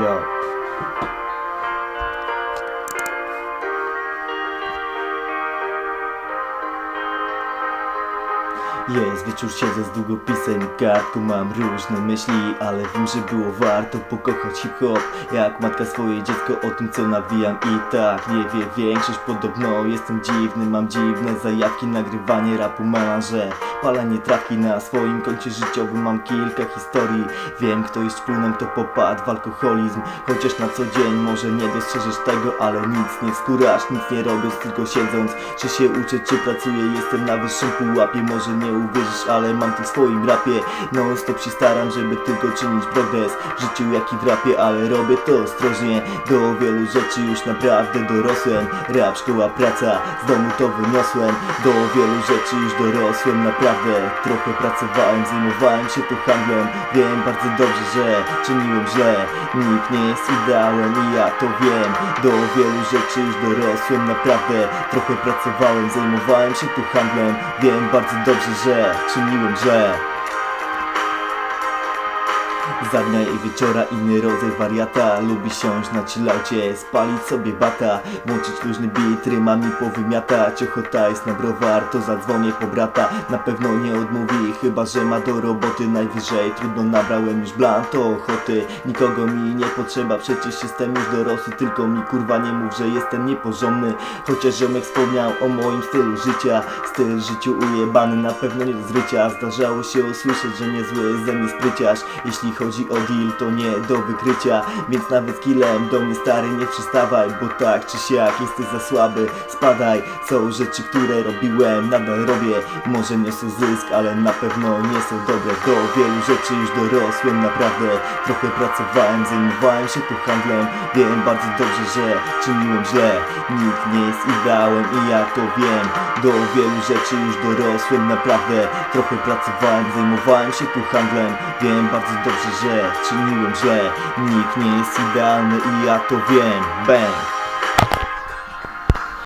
E. Jest wieczór, siedzę z długopisem i kartką Mam różne myśli, ale wiem, że było warto pokochać hip-hop. Jak matka swoje dziecko o tym co nawijam I tak nie wie większość. Podobno Jestem dziwny, mam dziwne zajawki Nagrywanie rapu melanże Palenie trawki na swoim koncie życiowym Mam kilka historii. Wiem kto jest plunem, kto popadł w alkoholizm. Chociaż na co dzień może nie dostrzeżesz tego Ale nic nie skórasz, nic nie robiąc Tylko siedząc, czy się uczę, czy pracuję Jestem na wyższym pułapie, może nie uwierzysz Ale mam to w swoim rapie. Non stop się staram, żeby tylko czynić progres. W życiu jak i w rapie, ale robię to ostrożnie. Do wielu rzeczy już naprawdę dorosłem. Rap, szkoła, praca, z domu to wyniosłem. Do wielu rzeczy już dorosłem, naprawdę. Trochę pracowałem, zajmowałem się tu handlem. Wiem bardzo dobrze, że czyniłem źle. Nikt nie jest ideałem i ja to wiem. Do wielu rzeczy już dorosłem, naprawdę. Trochę pracowałem, zajmowałem się tu handlem. Wiem bardzo dobrze, że czyniłem źle za dnia i wieczora inny rodzaj wariata. Lubi siąść na chillaucie, spalić sobie bata. Włączyć luźny beat, rymami powymiatać Ochota jest na browar, to zadzwonię po brata. Na pewno nie odmówi, chyba że ma do roboty Najwyżej. Trudno nabrałem już blan, to ochoty. Nikogo mi nie potrzeba, przecież jestem już dorosły. Tylko mi kurwa nie mów, że jestem nieporządny. Chociaż ziomek wspomniał o moim stylu życia. Styl życiu ujebany, na pewno nie do zrycia. Zdarzało się usłyszeć, że niezły ze mnie spryciarz. Jeśli chodzi o deal, to nie do wykrycia. Więc nawet killem do mnie stary nie przystawaj Bo tak czy siak jesteś za słaby. Spadaj, są rzeczy, które robiłem, nadal robię. Może niosą zysk, ale na pewno nie są dobre. Do wielu rzeczy już dorosłem, naprawdę. Trochę pracowałem, zajmowałem się tu handlem. Wiem bardzo dobrze, że czyniłem źle. Nikt nie jest ideałem i ja to wiem. Do wielu rzeczy już dorosłem, naprawdę. Trochę pracowałem, zajmowałem się tu handlem. Wiem bardzo dobrze, że czyniłem źle Nikt nie jest idealny i ja to wiem. Bang